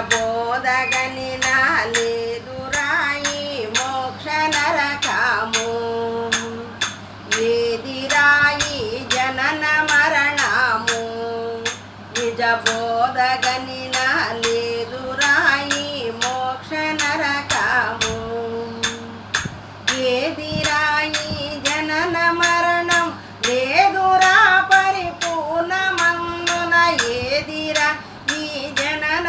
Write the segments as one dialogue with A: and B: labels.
A: బోధగని లేదురాయి మోక్ష నరకము. ఏదిరాయి జనన మరణము. నిజ బోధగని లేదురాయి మోక్ష నరకము. ఏదిరాయి జనన మరణం లేదురా పరిపూర్ణమందున ఏదిరా ఈ జనన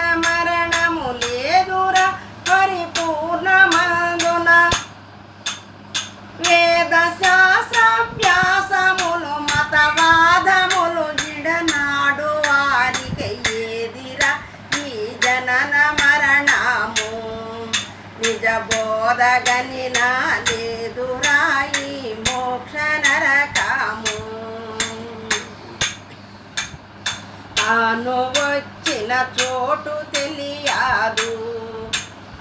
A: బోధగని లేదురాయి మోక్ష నరకము తాను వచ్చిన చోటు తెలియదు.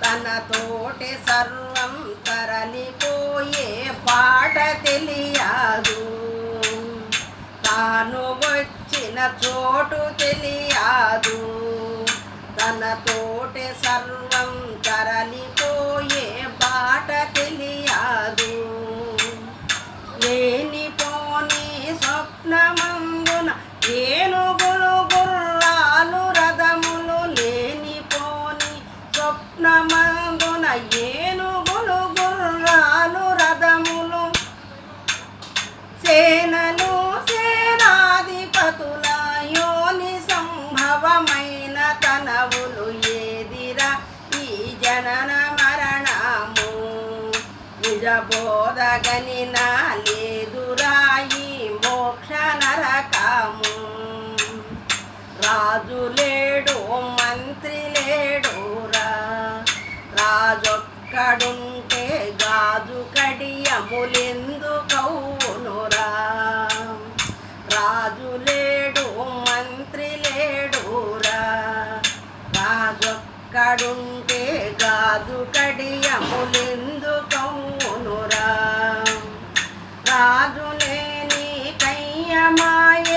A: తన తోటి సర్వం తరలిపోయే పాట తెలియదు. తాను వచ్చిన చోటు తెలియదు. తన తోటి సర్వం తరలిపో నిజ బోధగని లేదురాయి మోక్ష నరకము. రాజు లేడు మంత్రి లేడురా రాజొక్కడుంటే గాజు కడియములెందుకవునురా రాజొక్కడుంటే గాజు కడియములెందుకవునురా రాజు లేని కయ్యమాయే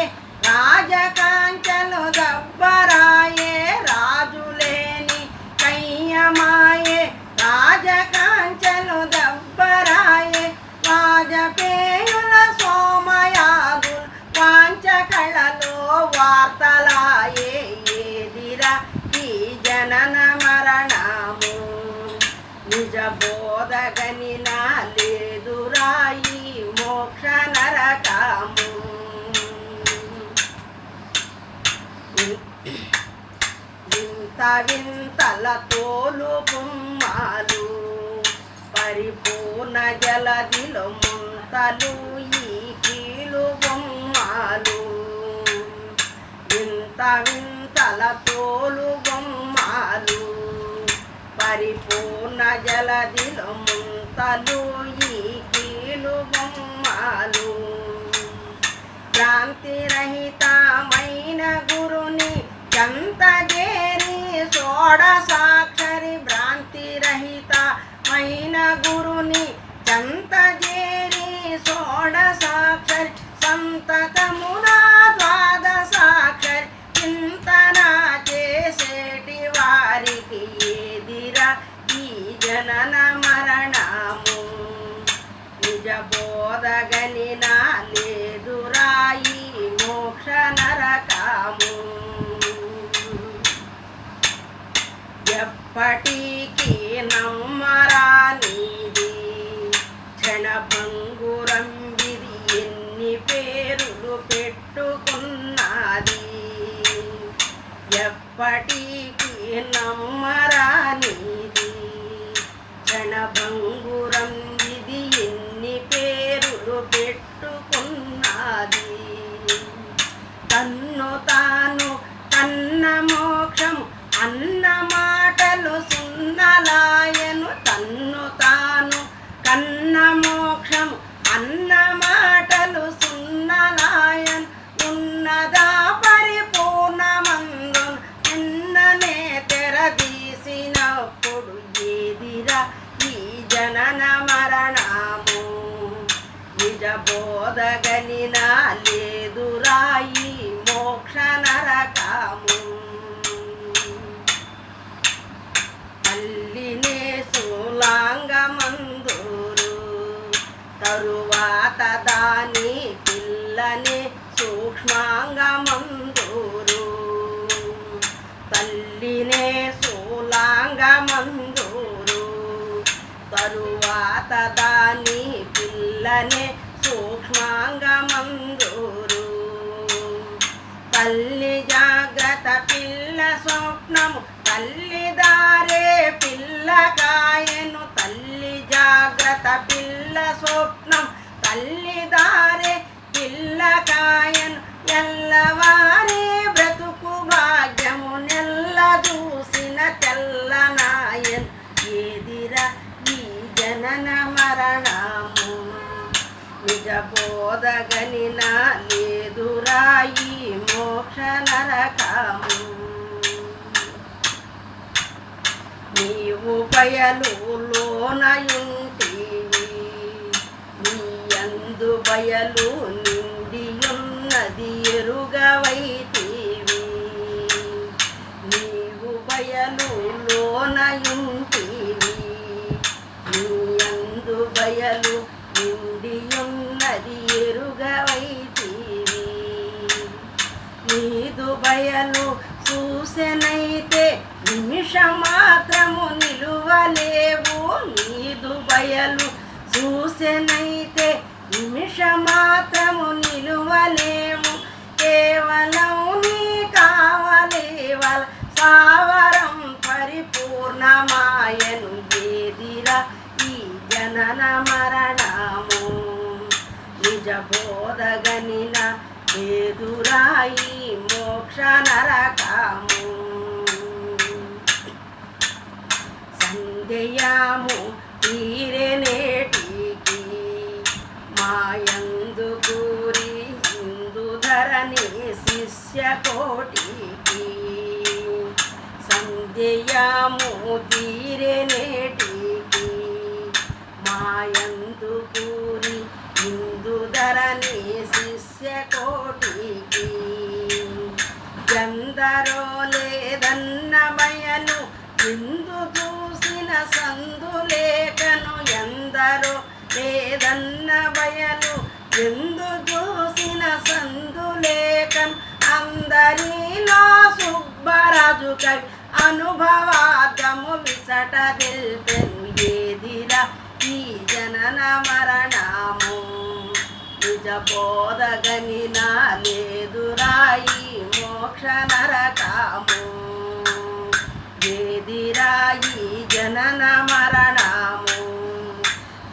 A: నిజ బోధగని లేదురాయి మోక్ష నరకము. వింత వింతల తోలు బొమ్మలు పరిపూర్ణ జలదిలో ముంతలు ఈ కీలు బొమ్మలు. వింత వింతల తోలు బొమ్మలు పరిపూర్ణ జలదినముంతలు ఈ కీలు బొమ్మలు. భ్రాంతి రహితమైన గురుని చంతగేరి సోడ సాక్షరి భ్రాంతి రహితమైన గురుని చంత బోధగని లేదురాయి మోక్ష నరకము. ఎప్పటికీ నమ్మరానిది క్షణభంగురం ఇది ఎన్ని పేరులు పెట్టుకున్నది. ఎప్పటికీ నమ్మరానిది క్షణభంగు అన్నం అన్న మాటలు సున్ననాయన్ ఉన్నదా పరిపూర్ణమందు. నిన్ననే తెరదీసినప్పుడు ఏదిరా ఈ జనన మరణము? నిజ బోధగనినా లేదురాయి మోక్ష నరకము? తల్లినే సులాంగమ తరువాత దాని పిల్లని సూక్ష్మాంగమందూరు. తల్లినే స్థూలాంగమందూరు తరువాత దాని పిల్లనే సూక్ష్మాంగమందూరు. తల్లి జాగ్రత్త పిల్ల స్వప్నము తల్లిదారే పిల్లకాయ పిల్ల స్వప్నం తల్లిదారే దారే పిల్ల ఎల్లవారే. బ్రతుకు భాగ్యము నెల్ల చూసిన తెల్లనాయన్ ఏదిరా ఈ జనన మరణము నిజ బోధగనిన లేదురాయి మోక్ష నరకము నీవు బయలు లోనయుంటి ఐదు బయలు నిండియున్నది ఎరుగవైతివి. నీవు బయలు లోనయుంటివి నీ అందు బయలు నిండియున్నది ఎరుగవైతివి. నీదు బయలు చూసెనైతే నిమిష మాత్రము నిలువలేవు. నీదు బయలు చూసెనైతే నిమిష మాత్రము నిలువలేము. కేవలం నీ కావలేవల సావరం పరిపూర్ణమాయను ఏదిరా ఈ జనన మరణము. నిజ బోధగనిన ఎదురాయి మోక్ష నరకము. సంధ్యయాము తీరెనేటికి శిష్య కోటికి సందేయము తీరెనేటికి మాయందు కూరి ఇందు ధరణి శిష్య కోటికి ఎందరో లేదన్న బయలు ఇందు చూసిన సందు లేఖను ఎందరో లేదన్న బయలు ఎందు చూసిన సందులేఖను అందరిలో సుబ్బరాజు కవి అనుభవార్థము విచట తెలిపెను ఏదిరా ఈ జనన మరణము. నిజ బోధగనిన లేదురాయి మోక్ష నరకము. ఏదిరాయి జనన మరణము.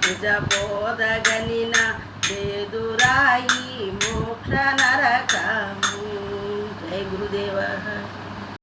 A: నిజ బోధగనిన లేదురాయి మోక్ష నరకము. હે ગુરુદેવ